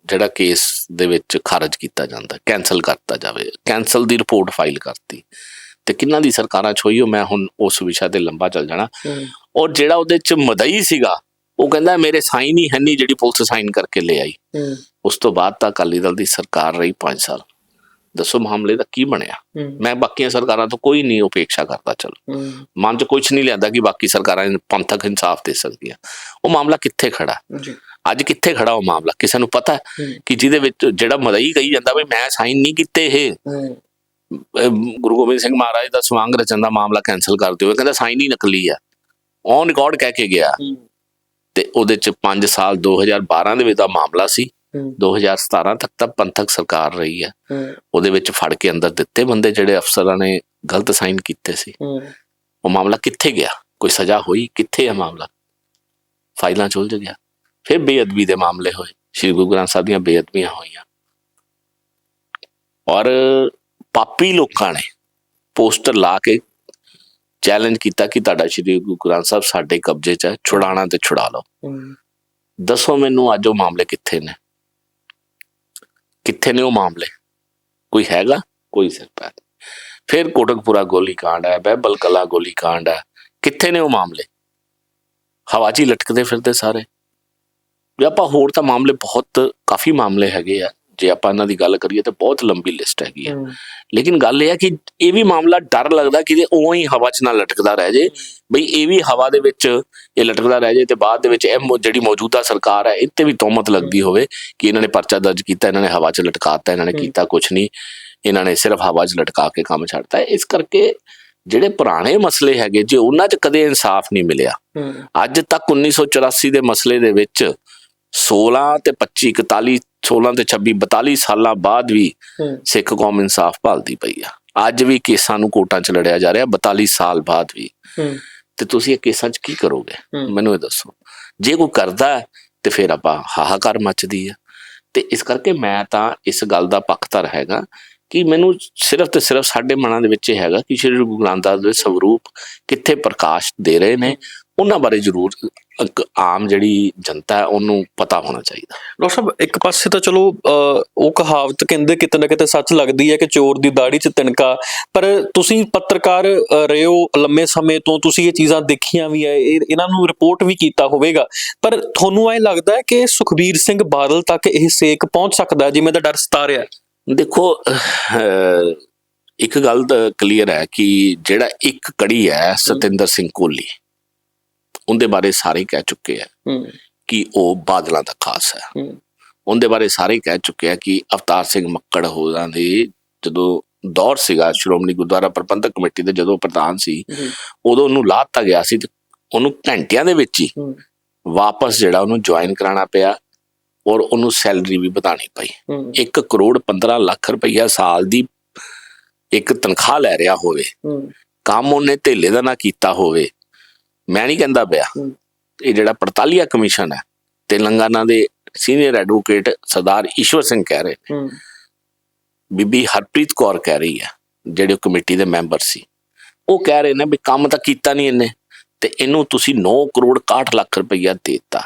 ਜਿਹੜਾ ਕੇਸ ਦੇ ਵਿੱਚ ਖਾਰਜ ਕੀਤਾ ਜਾਂਦਾ ਕੈਨਸਲ ਕਰਤਾ ਜਾਵੇ ਕੈਨਸਲ ਦੀ ਰਿਪੋਰਟ ਫਾਈਲ ਕਰਤੀ। ਤੇ ਕਿੰਨਾਂ ਦੀ ਸਰਕਾਰਾਂ ਚ ਹੋਈ ਉਹ ਮੈਂ ਹੁਣ ਉਸ ਵਿਸ਼ਾ ਤੇ ਲੰਬਾ ਚੱਲ ਜਾਣਾ। ਔਰ ਜਿਹੜਾ ਉਹਦੇ ਚ ਮਦਈ ਸੀਗਾ ਉਹ ਕਹਿੰਦਾ ਮੇਰੇ ਸਾਈਨ ਹੀ ਹੈ ਨਹੀਂ ਜਿਹੜੀ ਪੁਲਿਸ ਸਾਈਨ ਕਰਕੇ ਲੈ ਆਈ। ਉਸ ਤੋਂ ਬਾਅਦ ਤਾਂ ਅਕਾਲੀ ਦਲ ਦੀ ਸਰਕਾਰ ਰਹੀ 5 ਸਾਲ। ਦੱਸੋ ਮਾਮਲੇ ਦਾ ਕੀ ਬਣਿਆ? ਮੈਂ ਬਾਕੀਆਂ ਸਰਕਾਰਾਂ ਤੋਂ ਕੋਈ ਨਹੀਂ ਉਪੇક્ષਾ ਕਰਦਾ ਚਲੋ। ਮਨ 'ਚ ਕੁਝ ਨਹੀਂ ਲਿਆਂਦਾ ਕਿ ਬਾਕੀ ਸਰਕਾਰਾਂ ਪੰਥਕ ਇਨਸਾਫ ਦੇ ਸਕਦੀਆਂ। ਉਹ ਮਾਮਲਾ ਕਿੱਥੇ ਖੜਾ? ਜੀ। ਅੱਜ ਕਿੱਥੇ ਖੜਾ ਉਹ ਮਾਮਲਾ? ਕਿਸੇ ਨੂੰ ਪਤਾ। ਕਿ ਜਿਹਦੇ ਵਿੱਚ ਜਿਹੜਾ ਮਦਈ ਕਹੀ ਜਾਂਦਾ ਵੀ ਮੈਂ ਸਾਈਨ ਨਹੀਂ ਕੀਤੇ ਇਹ। ਗੁਰੂ ਗੋਬਿੰਦ ਸਿੰਘ ਮਹਾਰਾਜ ਦਾ ਸਵਾਂਗ ਰਚਨ ਦਾ ਮਾਮਲਾ ਕੈਨਸਲ ਕਰ ਦਿਓ। ਕਹਿੰਦਾ ਸਾਈਨ ਹੀ ਨਕਲੀ ਆ। ਔਨ ਰਿਕਾਰਡ ਕਹਿ ਕੇ ਗਿਆ। ਤੇ ਉਹਦੇ ਚ 5 ਸਾਲ 2012 ਦੇ ਵਿੱਚ ਦਾ ਮਾਮਲਾ ਸੀ। 2017 ਤੱਕ ਤਾਂ ਪੰਥਕ ਸਰਕਾਰ ਰਹੀ ਹੈ। ਉਹਦੇ ਵਿੱਚ ਫੜ ਕੇ ਅੰਦਰ ਦਿੱਤੇ ਬੰਦੇ ਜਿਹੜੇ ਅਫਸਰਾਂ ਨੇ ਗਲਤ ਸਾਈਨ ਕੀਤੇ ਸੀ। ਉਹ ਮਾਮਲਾ ਕਿੱਥੇ ਗਿਆ? ਕੋਈ ਸਜ਼ਾ ਹੋਈ? ਕਿੱਥੇ ਹੈ ਮਾਮਲਾ? ਫਾਈਲਾਂ ਚ ਉਲਝ ਗਿਆ। ਫਿਰ ਬੇਅਦਬੀ ਦੇ ਮਾਮਲੇ ਹੋਏ। ਸ਼੍ਰੀ ਗੁਰੂ ਗ੍ਰੰਥ ਸਾਹਿਬ ਦੀਆਂ ਬੇਅਦਬੀਆਂ ਹੋਈਆਂ। ਔਰ ਪਾਪੀ ਲੋਕਾਂ ਨੇ ਪੋਸਟਰ ਲਾ ਕੇ ਚੈਲੰਜ ਕੀਤਾ ਕਿ ਤੁਹਾਡਾ ਸ਼੍ਰੀ ਗੁਰੂ ਗ੍ਰੰਥ ਸਾਹਿਬ ਸਾਡੇ ਕਬਜ਼ੇ 'ਚ ਹੈ। ਛੁਡਾਣਾ ਤੇ ਛੁਡਾ ਲਓ। ਦੱਸੋ ਮੈਨੂੰ ਅੱਜ ਉਹ ਮਾਮਲੇ ਕਿੱਥੇ ਨੇ? ਕਿੱਥੇ ਨੇ ਉਹ ਮਾਮਲੇ? ਕੋਈ ਹੈਗਾ? ਕੋਈ ਸਿਰ ਫਿਰ ਕੋਟਕਪੁਰਾ ਗੋਲੀ ਕਾਂਡ ਹੈ ਬਹਿਬਲ ਕਲਾ ਗੋਲੀ ਕਾਂਡ ਹੈ। ਕਿੱਥੇ ਨੇ ਉਹ ਮਾਮਲੇ? ਹਵਾ 'ਚ ਹੀ ਲਟਕਦੇ ਫਿਰਦੇ ਸਾਰੇ। ਜੇ ਆਪਾਂ ਹੋਰ ਤਾਂ ਮਾਮਲੇ ਬਹੁਤ, ਕਾਫੀ ਮਾਮਲੇ ਹੈਗੇ ਆ। ਜੇ ਆਪਾਂ ਇਹਨਾਂ ਦੀ ਗੱਲ ਕਰੀਏ ਤਾਂ ਬਹੁਤ ਲੰਬੀ ਲਿਸਟ ਹੈਗੀ ਆ। ਲੇਕਿਨ ਗੱਲ ਇਹ ਹੈ ਕਿ ਇਹ ਵੀ ਮਾਮਲਾ ਡਰ ਲੱਗਦਾ ਕਿ ਇਹ ਉਵੇਂ ਹੀ ਹਵਾ 'ਚ ਨਾ ਲਟਕਦਾ ਰਹਿ ਜੇ। ਬਈ ਇਹ ਵੀ ਹਵਾ ਦੇ ਵਿੱਚ ਇਹ ਲਟਕਦਾ ਰਹਿ ਜੇ ਤੇ ਬਾਅਦ ਦੇ ਵਿੱਚ ਇਹ ਜਿਹੜੀ ਮੌਜੂਦਾ ਸਰਕਾਰ ਹੈ ਇੱਥੇ ਵੀ ਤੋਮਤ ਲੱਗਦੀ ਹੋਵੇ ਕਿ ਇਹਨਾਂ ਨੇ ਪਰਚਾ ਦਰਜ ਕੀਤਾ ਇਹਨਾਂ ਨੇ ਹਵਾ 'ਚ ਲਟਕਾਤਾ ਇਹਨਾਂ ਨੇ ਹੂੰ। ਕੀਤਾ ਕੁਝ ਨਹੀਂ। ਇਹਨਾਂ ਨੇ ਸਿਰਫ ਹਵਾ 'ਚ ਲਟਕਾ ਕੇ ਕੰਮ ਛੱਡਤਾ। ਹੈ। ਇਸ ਕਰਕੇ ਜਿਹੜੇ ਪੁਰਾਣੇ ਮਸਲੇ ਹੈਗੇ ਜੇ ਉਹਨਾਂ 'ਚ ਕਦੇ ਇਨਸਾਫ ਨਹੀਂ ਮਿਲਿਆ ਅੱਜ ਤੱਕ 1984 ਦੇ ਮਸਲੇ ਦੇ ਵਿੱਚ 16 ਤੇ 25 41 16 ਤੇ 26 42 ਸਾਲਾਂ ਬਾਅਦ ਵੀ ਸਿੱਖ ਕੌਮ ਇਨਸਾਫ ਭਾਲਦੀ ਪਈ ਆ। ਅੱਜ ਵੀ ਕੇਸਾਂ ਨੂੰ ਕੋਰਟਾਂ 'ਚ ਲੜਿਆ ਜਾ ਰਿਹਾ 42 ਸਾਲ ਬਾਅਦ ਵੀ। ਤੇ ਤੁਸੀਂ ਇਹ ਕੇਸਾਂ 'ਚ ਕੀ ਕਰੋਗੇ। ਮੈਨੂੰ ਇਹ ਦੱਸੋ। ਜੇ ਕੋਈ ਕਰਦਾ ਤੇ ਫਿਰ ਆਪਾਂ ਹਾਹਾਕਾਰ ਮਚਦੀ ਆ। ਤੇ ਇਸ ਕਰਕੇ ਮੈਂ ਤਾਂ ਇਸ ਗੱਲ ਦਾ ਪੱਖਧਰ ਹੈਗਾ ਕਿ ਮੈਨੂੰ ਸਿਰਫ ਤੇ ਸਿਰਫ ਸਾਡੇ ਮਨਾਂ ਦੇ ਵਿੱਚ ਇਹ ਹੈਗਾ ਕਿ ਸ਼੍ਰੀ ਗੁਰੂ ਗ੍ਰੰਥ ਸਾਹਿਬ ਦੇ ਸਰੂਪ ਕਿੱਥੇ ਪ੍ਰਕਾਸ਼ ਦੇ ਰਹੇ ਨੇ ਉਹਨਾਂ ਬਾਰੇ ਜ਼ਰੂਰ ਆਮ ਜਿਹੜੀ ਜਨਤਾ ਹੈ ਉਹਨੂੰ ਪਤਾ ਹੋਣਾ ਚਾਹੀਦਾ। ਡਾਕਟਰ ਸਾਹਿਬ ਇੱਕ ਪਾਸੇ ਤਾਂ ਚਲੋ ਉਹ ਕਹਾਵਤ ਕਹਿੰਦੇ ਕਿਤੇ ਨਾ ਕਿਤੇ ਸੱਚ ਲੱਗਦੀ ਹੈ ਕਿ ਚੋਰ ਦੀ ਦਾੜੀ 'ਚ ਤਿਨਕਾ ਪਰ ਤੁਸੀਂ ਪੱਤਰਕਾਰ ਰਹੇ ਹੋ ਲੰਮੇ ਸਮੇਂ ਤੋਂ ਤੁਸੀਂ ਇਹ ਚੀਜ਼ਾਂ ਦੇਖੀਆਂ ਵੀ ਹੈ ਇਹ- ਇਹਨਾਂ ਨੂੰ ਰਿਪੋਰਟ ਵੀ ਕੀਤਾ ਹੋਵੇਗਾ। ਪਰ ਤੁਹਾਨੂੰ ਐ ਲੱਗਦਾ ਹੈ ਕਿ ਸੁਖਬੀਰ ਸਿੰਘ ਬਾਦਲ ਤੱਕ ਇਹ ਸੇਕ ਪਹੁੰਚ ਸਕਦਾ ਜਿਵੇਂ ਦਾ ਡਰ ਸਤਾ ਰਿਹਾ? ਦੇਖੋ ਇੱਕ ਗੱਲ ਤਾਂ ਕਲੀਅਰ ਹੈ ਕਿ ਜਿਹੜਾ ਇੱਕ ਕੜੀ ਹੈ ਸਤਿੰਦਰ ਸਿੰਘ ਕੋਹਲੀ ਉਹਦੇ ਬਾਰੇ ਸਾਰੇ ਕਹਿ ਚੁੱਕੇ ਆ ਕਿ ਉਹ ਬਾਦਲਾਂ ਦਾ ਖਾਸ ਹੈ। ਉਹਦੇ ਬਾਰੇ ਸਾਰੇ ਕਹਿ ਚੁੱਕੇ ਆ ਕਿ ਅਵਤਾਰ ਸਿੰਘ ਮੱਕੜ ਹੋਰਾਂ ਦੇ ਜਦੋਂ ਦੌਰ ਸੀਗਾ ਸ਼੍ਰੋਮਣੀ ਗੁਰਦੁਆਰਾ ਪ੍ਰਬੰਧਕ ਕਮੇਟੀ ਦੇ ਜਦੋਂ ਪ੍ਰਧਾਨ ਸੀ ਉਦੋਂ ਉਹਨੂੰ ਲਾਤਾ ਗਿਆ ਸੀ ਤੇ ਉਹਨੂੰ ਘੰਟਿਆਂ ਦੇ ਵਿੱਚ ਹੀ। ਵਾਪਸ ਜਿਹੜਾ ਉਹਨੂੰ ਜੁਆਇਨ ਕਰਾਉਣਾ ਪਿਆ ਔਰ ਉਹਨੂੰ ਸੈਲਰੀ ਵੀ ਵਧਾਣੀ ਪਈ। 1 ਕਰੋੜ 15 ਲੱਖ ਰੁਪਈਆ ਸਾਲ ਦੀ ਇੱਕ ਤਨਖਾਹ ਲੈ ਰਿਹਾ ਹੋਵੇ। ਕੰਮ ਉਹਨੇ ਧੇਲੇ ਦਾ ਨਾ ਕੀਤਾ ਹੋਵੇ। ਮੈਂ ਨਹੀਂ ਕਹਿੰਦਾ ਪਿਆ। ਇਹ ਜਿਹੜਾ ਪੜਤਾਲੀਆ ਕਮਿਸ਼ਨ ਹੈ ਤੇਲੰਗਾਨਾ ਦੇ ਸੀਨੀਅਰ ਐਡਵੋਕੇਟ ਸਰਦਾਰ ਈਸ਼ਵਰ ਸਿੰਘ ਕਹਿ ਰਹੇ ਬੀਬੀ ਹਰਪ੍ਰੀਤ ਕੌਰ ਕਹਿ ਰਹੀ ਹੈ ਜਿਹੜੇ ਕਮੇਟੀ ਦੇ ਮੈਂਬਰ ਸੀ। ਉਹ ਕਹਿ ਰਹੇ ਨੇ ਵੀ ਕੰਮ ਤਾਂ ਕੀਤਾ ਨਹੀਂ ਇਹਨੇ ਤੇ ਇਹਨੂੰ ਤੁਸੀਂ 9 ਕਰੋੜ 61 ਲੱਖ ਰੁਪਈਆ ਦਿੱਤਾ।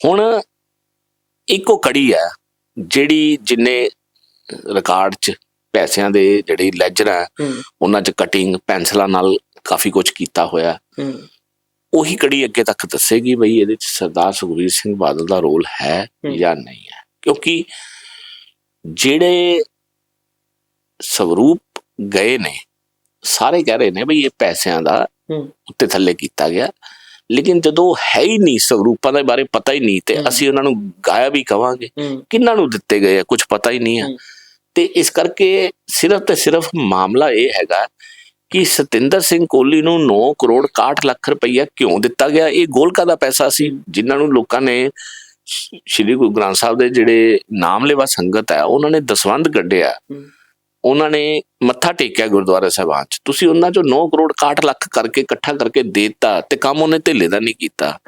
ਹੁਣ ਇੱਕੋ ਕੜੀ ਹੈ ਜਿਹੜੀ ਜਿੰਨੇ ਰਿਕਾਰਡ 'ਚ ਪੈਸਿਆਂ ਦੇ ਜਿਹੜੇ ਲੈਜਰ ਹੈ ਉਹਨਾਂ 'ਚ ਕਟਿੰਗ ਪੈਨਸਲਾਂ ਨਾਲ ਕਾਫੀ ਕੁਝ ਕੀਤਾ ਹੋਇਆ ਉਹੀ ਕੜੀ ਅੱਗੇ ਤੱਕ ਦੱਸੇਗੀ ਬਈ ਇਹਦੇ 'ਚ ਸਰਦਾਰ ਸੁਖਬੀਰ ਸਿੰਘ ਬਾਦਲ ਦਾ ਰੋਲ ਹੈ। ਜਾਂ ਨਹੀਂ ਹੈ ਕਿਉਂਕਿ ਜਿਹੜੇ ਸਵਰੂਪ ਗਏ ਨੇ ਸਾਰੇ ਕਹਿ ਰਹੇ ਨੇ ਬਈ ਇਹ ਪੈਸਿਆਂ ਦਾ। ਉੱਤੇ ਥੱਲੇ ਕੀਤਾ ਗਿਆ ਲੇਕਿਨ ਜਦੋਂ ਹੈ ਹੀ ਨਹੀਂ ਸਰੂਪਾਂ ਦੇ ਬਾਰੇ ਪਤਾ ਹੀ ਨਹੀਂ ਤੇ। ਅਸੀਂ ਉਹਨਾਂ ਨੂੰ ਗਾਇਆ ਵੀ ਕਵਾਂਗੇ ਕਿੰਨਾਂ ਨੂੰ ਦਿੱਤੇ ਗਏ ਆ ਕੁਝ ਪਤਾ ਹੀ ਨਹੀਂ ਆ। ਤੇ ਇਸ ਕਰਕੇ ਸਿਰਫ ਤੇ ਸਿਰਫ ਮਾਮਲਾ ਇਹ ਹੈਗਾ ਕਿ ਸਤਿੰਦਰ ਸਿੰਘ ਕੋਹਲੀ ਨੂੰ 9 ਕਰੋੜ 61 ਲੱਖ ਰੁਪਈਆ ਕਿਉਂ ਦਿੱਤਾ ਗਿਆ? ਇਹ ਗੋਲਕਾ ਦਾ ਪੈਸਾ ਸੀ ਜਿਨ੍ਹਾਂ ਨੂੰ ਲੋਕਾਂ ਨੇ ਸ਼੍ਰੀ ਗੁਰੂ ਗ੍ਰੰਥ ਸਾਹਿਬ ਦੇ ਜਿਹੜੇ ਨਾਮ ਲੈਵਾ ਸੰਗਤ ਹੈ ਉਹਨਾਂ ਨੇ ਦਸਵੰਧ ਕੱਢਿਆ। ਉਹਨਾਂ ਨੇ ਮੱਥਾ ਟੇਕਿਆ ਗੁਰਦੁਆਰਾ ਸਾਹਿਬਾਨ ਚ। ਤੁਸੀਂ ਉਹਨਾਂ ਚੋਂ 9 ਕਰੋੜ 61 ਲੱਖ ਕਰਕੇ ਇਕੱਠਾ ਕਰਕੇ ਦੇਤਾ ਤੇ ਕੰਮ ਉਹਨੇ ਢਿੱਲੇ ਦਾ ਨਹੀਂ ਕੀਤਾ।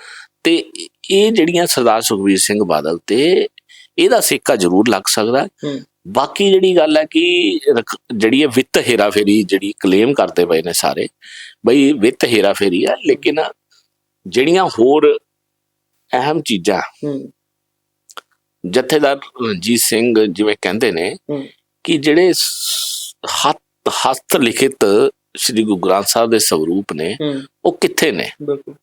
ਤੇ ਇਹ ਜਿਹੜੀਆਂ ਸਰਦਾਰ ਸੁਖਬੀਰ ਸਿੰਘ ਬਾਦਲ ਤੇ ਇਹਦਾ ਸਿੱਕਾ ਜ਼ਰੂਰ ਲੱਗ ਸਕਦਾ। ਬਾਕੀ ਜਿਹੜੀ ਗੱਲ ਹੈ ਕਿ ਜਿਹੜੀ ਇਹ ਵਿੱਤ ਹੇਰਾਫੇਰੀ ਜਿਹੜੀ ਕਲੇਮ ਕਰਦੇ ਪਏ ਨੇ ਸਾਰੇ ਬਈ ਵਿੱਤ ਹੇਰਾਫੇਰੀ ਹੈ ਲੇਕਿਨ ਜਿਹੜੀਆਂ ਹੋਰ ਅਹਿਮ ਚੀਜ਼ਾਂ ਜਥੇਦਾਰ ਰਣਜੀਤ ਸਿੰਘ ਜਿਵੇਂ ਕਹਿੰਦੇ ਨੇ। ਕਿ ਜਿਹੜੇ ਹੱਥ ਹਸਤ ਲਿਖਿਤ ਸ੍ਰੀ ਗੁਰੂ ਗ੍ਰੰਥ ਸਾਹਿਬ ਦੇ ਸਰੂਪ ਨੇ ਉਹ ਕਿੱਥੇ ਨੇ ਬਿਲਕੁਲ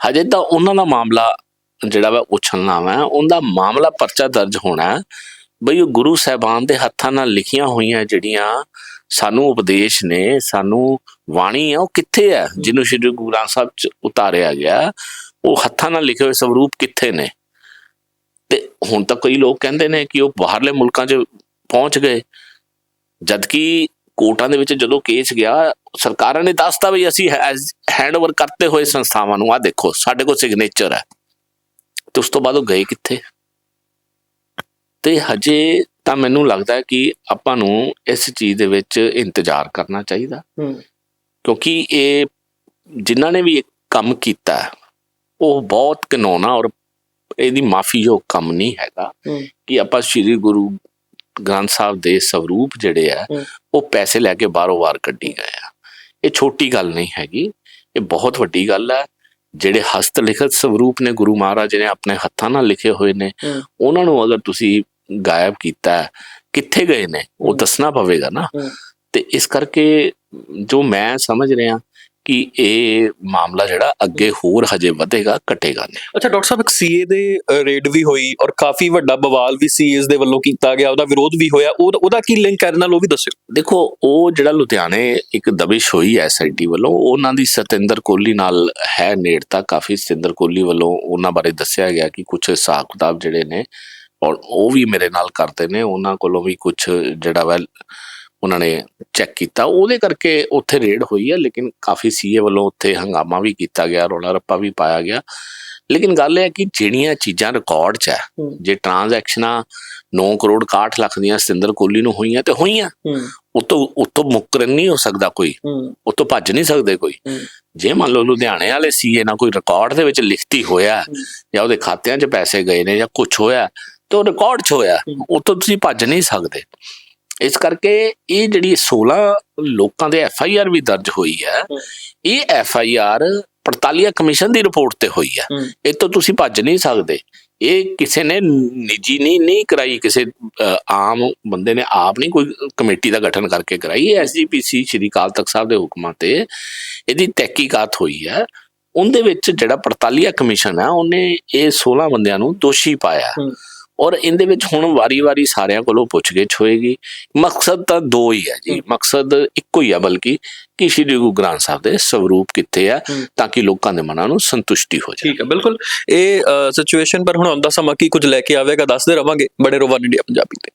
ਹਜੇ ਤਾਂ ਉਹਨਾਂ ਦਾ ਮਾਮਲਾ ਜਿਹੜਾ ਵਾ ਉਛਲਣਾ ਵਾ ਉਹਦਾ ਮਾਮਲਾ ਪਰਚਾ ਦਰਜ ਹੋਣਾ ਹੈ। ਬਈ ਉਹ ਗੁਰੂ ਸਾਹਿਬਾਨ ਦੇ ਹੱਥਾਂ ਨਾਲ ਲਿਖੀਆਂ ਹੋਈਆਂ ਜਿਹੜੀਆਂ ਸਾਨੂੰ ਉਪਦੇਸ਼ ਨੇ ਸਾਨੂੰ ਬਾਣੀ ਆ ਉਹ ਕਿੱਥੇ ਆ? ਜਿਹਨੂੰ ਸ਼੍ਰੀ ਗੁਰੂ ਗ੍ਰੰਥ ਸਾਹਿਬ ਚ ਉਤਾਰਿਆ ਗਿਆ ਉਹ ਹੱਥਾਂ ਨਾਲ ਲਿਖੇ ਹੋਏ ਸਰੂਪ ਕਿੱਥੇ ਨੇ? ਤੇ ਹੁਣ ਤਾਂ ਕਈ ਲੋਕ ਕਹਿੰਦੇ ਨੇ ਕਿ ਉਹ ਬਾਹਰਲੇ ਮੁਲਕਾਂ 'ਚ ਪਹੁੰਚ ਗਏ। ਜਦਕਿ ਕੋਰਟਾਂ ਦੇ ਵਿੱਚ ਜਦੋਂ ਕੇਸ ਗਿਆ ਸਰਕਾਰਾਂ ਨੇ ਦੱਸਤਾ ਵੀ ਅਸੀਂ ਹੈਂਡਓਵਰ ਕਰਤੇ ਹੋਏ ਸੰਸਥਾਵਾਂ ਨੂੰ ਆ ਦੇਖੋ ਸਾਡੇ ਕੋਲ ਸਿਗਨੇਚਰ ਹੈ ਤੇ ਉਸ ਤੋਂ ਬਾਅਦ ਉਹ ਗਏ ਕਿੱਥੇ? ਤੇ ਹਜੇ ਤਾਂ ਮੈਨੂੰ ਲੱਗਦਾ ਹੈ ਕਿ ਆਪਾਂ ਨੂੰ ਇਸ ਚੀਜ਼ ਦੇ ਵਿੱਚ ਇੰਤਜ਼ਾਰ ਕਰਨਾ ਚਾਹੀਦਾ। ਕਿਉਂਕਿ ਇਹ ਜਿਨ੍ਹਾਂ ਨੇ ਵੀ ਇਹ ਕੰਮ ਕੀਤਾ ਉਹ ਬਹੁਤ ਕਾਨੂੰਨਾ ਔਰ ਇਹਦੀ ਮਾਫੀਯੋਗ ਕੰਮ ਨਹੀਂ ਹੈਗਾ ਕਿ ਆਪਾਂ ਸ੍ਰੀ ਗੁਰੂ ਗ੍ਰੰਥ ਸਾਹਿਬ ਦੇ ਸਰੂਪ ਜਿਹੜੇ ਆ। ਉਹ ਪੈਸੇ ਲੈ ਕੇ ਬਾਰੋ ਬਾਰ ਕੱਢੀ ਗਏ ਆ। ਇਹ ਛੋਟੀ ਗੱਲ ਨਹੀਂ ਹੈਗੀ ਇਹ ਬਹੁਤ ਵੱਡੀ ਗੱਲ ਹੈ। ਜਿਹੜੇ ਹਸਤ ਲਿਖਤ ਸਰੂਪ ਨੇ ਗੁਰੂ ਮਹਾਰਾਜ ਨੇ ਆਪਣੇ ਹੱਥਾਂ ਨਾਲ ਲਿਖੇ ਹੋਏ ਨੇ। ਉਹਨਾਂ ਨੂੰ ਅਗਰ ਤੁਸੀਂ ਗਾਇਬ ਕੀਤਾ ਕਿੱਥੇ ਗਏ ਨੇ? ਉਹ। ਦੱਸਣਾ ਪਵੇਗਾ ਨਾ। ਤੇ ਇਸ ਕਰਕੇ ਜੋ ਮੈਂ ਸਮਝ ਰਿਹਾ ਕਿ ਇਹ ਮਾਮਲਾ ਜਿਹੜਾ ਅੱਗੇ ਹੋਰ ਹਜੇ ਵਧੇਗਾ ਘਟੇਗਾ ਨਹੀਂ। ਅੱਛਾ ਡਾਕਟਰ ਸਾਹਿਬ ਇੱਕ ਸੀਏ ਦੇ ਰੇਡ ਵੀ ਹੋਈ ਔਰ ਕਾਫੀ ਵੱਡਾ ਬਵਾਲ ਵੀ ਸੀਏਸ ਦੇ ਵੱਲੋਂ ਕੀਤਾ ਗਿਆ ਉਹਦਾ ਵਿਰੋਧ ਵੀ ਹੋਇਆ। ਉਹ- ਉਹਦਾ ਕੀ ਲਿੰਕ ਹੈ? ਨਾਲ ਉਹ ਵੀ ਦੱਸਿਓ। ਦੇਖੋ ਉਹ ਜਿਹੜਾ ਲੁਧਿਆਣੇ ਇੱਕ ਦਬਿਸ਼ ਹੋਈ ਐਸਆਈਟੀ ਵੱਲੋਂ ਉਹਨਾਂ ਦੀ ਸਤਿੰਦਰ ਕੋਹਲੀ ਨਾਲ ਹੈ ਨੇੜਤਾ। ਕਾਫੀ ਸਤਿੰਦਰ ਕੋਹਲੀ ਵੱਲੋਂ ਉਹਨਾਂ ਬਾਰੇ ਦੱਸਿਆ ਗਿਆ ਕਿ ਕੁਝ ਹਿਸਾਬ ਕਿਤਾਬ ਜਿਹੜੇ ਨੇ ਔਰ ਉਹ ਵੀ ਮੇਰੇ ਨਾਲ ਕਰਦੇ ਨੇ ਉਹਨਾਂ ਕੋਲੋਂ ਵੀ ਕੁਝ ਜਿਹੜਾ ਵਾ ਉਹਨਾਂ ਨੇ ਚੈੱਕ ਕੀਤਾ। ਉਹਦੇ ਕਰਕੇ ਉੱਥੇ ਰੇਡ ਹੋਈ ਹੈ ਲੇਕਿਨ ਕਾਫੀ ਸੀਏ ਵੱਲੋਂ ਉੱਥੇ ਹੰਗਾਮਾ ਵੀ ਕੀਤਾ ਗਿਆ ਰੌਲਾ ਰੱਪਾ ਵੀ ਪਾਇਆ ਗਿਆ। ਲੇਕਿਨ ਗੱਲ ਇਹ ਹੈ ਕਿ ਜਿਹੜੀਆਂ ਚੀਜ਼ਾਂ ਰਿਕਾਰਡ 'ਚ ਹੈ। ਜੇ ਟ੍ਰਾਂਜੈਕਸ਼ਨਾਂ 9 ਕਰੋੜ 61 ਲੱਖ ਦੀਆਂ ਸਤਿੰਦਰ ਕੋਹਲੀ ਨੂੰ ਹੋਈਆਂ ਤੇ ਹੋਈਆਂ। ਉਤੋਂ ਉਤੋਂ ਮੁਕਰਨ ਨਹੀਂ ਹੋ ਸਕਦਾ ਕੋਈ। ਉਤੋਂ ਭੱਜ ਨਹੀਂ ਸਕਦੇ ਕੋਈ। ਜੇ ਮੰਨ ਲਓ ਲੁਧਿਆਣੇ ਵਾਲੇ ਸੀਏ ਨਾਲ ਕੋਈ ਰਿਕਾਰਡ ਦੇ ਵਿੱਚ ਲਿਖਤੀ ਹੋਇਆ। ਜਾਂ ਉਹਦੇ ਖਾਤਿਆਂ 'ਚ ਪੈਸੇ ਗਏ ਨੇ ਜਾਂ ਕੁਝ ਹੋਇਆ ਤੇ ਰਿਕਾਰਡ 'ਚ ਹੋਇਆ। ਉਤੋਂ ਤੁਸੀਂ ਭੱਜ ਨਹੀਂ ਸਕਦੇ ਇਸ ਕਰਕੇ ਇਹ ਜਿਹੜੀ 16 ਲੋਕਾਂ ਦੇ ਐਫ ਆਈ ਆਰ ਵੀ ਦਰਜ ਹੋਈ ਹੈ। ਇਹ ਐਫ ਆਈ ਆਰ ਪੜਤਾਲੀਆ ਕਮਿਸ਼ਨ ਦੀ ਰਿਪੋਰਟ ਤੇ ਹੋਈ ਹੈ। ਇਹ ਤੋਂ ਤੁਸੀਂ ਭੱਜ ਨਹੀਂ ਸਕਦੇ ਇਹ ਕਿਸੇ ਨੇ ਨਿੱਜੀ ਨਹੀਂ ਨਹੀਂ ਕਰਾਈ ਕਿਸੇ ਆਮ ਬੰਦੇ ਨੇ ਆਪ ਨਹੀਂ ਕੋਈ ਕਮੇਟੀ ਦਾ ਗਠਨ ਕਰਕੇ ਕਰਾਈ ਇਹ ਐਸਜੀਪੀਸੀ ਸ਼੍ਰੀ ਅਕਾਲ ਤਖਤ ਸਾਹਿਬ ਦੇ ਹੁਕਮਾਂ ਤੇ ਇਹਦੀ ਤਹਿਕੀਕਾਤ ਹੋਈ ਹੈ ਉਹਦੇ ਵਿੱਚ ਜਿਹੜਾ ਪੜਤਾਲੀਆ ਕਮਿਸ਼ਨ ਹੈ ਉਹਨੇ ਇਹ 16 ਬੰਦਿਆਂ ਨੂੰ ਦੋਸ਼ੀ ਪਾਇਆ। ਔਰ ਇਹਦੇ ਵਿੱਚ ਹੁਣ ਵਾਰੀ-ਵਾਰੀ ਸਾਰਿਆਂ ਕੋਲੋਂ ਪੁੱਛਗਿੱਛ ਹੋਏਗੀ ਮਕਸਦ ਤਾਂ ਦੋ ਹੀ ਹੈ ਜੀ। ਮਕਸਦ ਇੱਕੋ ਹੀ ਹੈ ਬਲਕਿ ਕਿ ਸ਼੍ਰੀ ਗੁਰੂ ਗ੍ਰੰਥ ਸਾਹਿਬ ਦੇ ਸਰੂਪ ਕਿੱਥੇ ਆ। ਤਾਂ ਕਿ ਲੋਕਾਂ ਦੇ ਮਨਾਂ ਨੂੰ ਸੰਤੁਸ਼ਟੀ ਹੋ ਜਾਏ ਠੀਕ ਹੈ ਬਿਲਕੁਲ। ਇਹ ਸਿਚੁਏਸ਼ਨ ਪਰ ਹੁਣ ਆਉਂਦਾ ਸਮਾਂ ਕੀ ਕੁਝ ਲੈ ਕੇ ਆਵੇਗਾ ਦੱਸਦੇ ਰਵਾਂਗੇ ਬੜੇ ਰੋਵਾਨ ਇੰਡੀਆ ਪੰਜਾਬੀ ਤੇ।